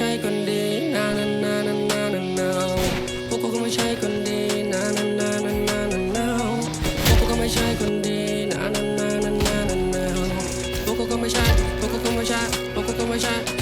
ใช่คนดีนานานานานานานาพวกกูก็ไม่ใช่คนดีนานานานานานานาพวกกูก็ไม่ใช่คนดีนานานานานานาพวกกูก็ไม่ใช่พวกกูก็ไม่ใช่พวกกูก็ไม่ใช่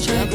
Sẽ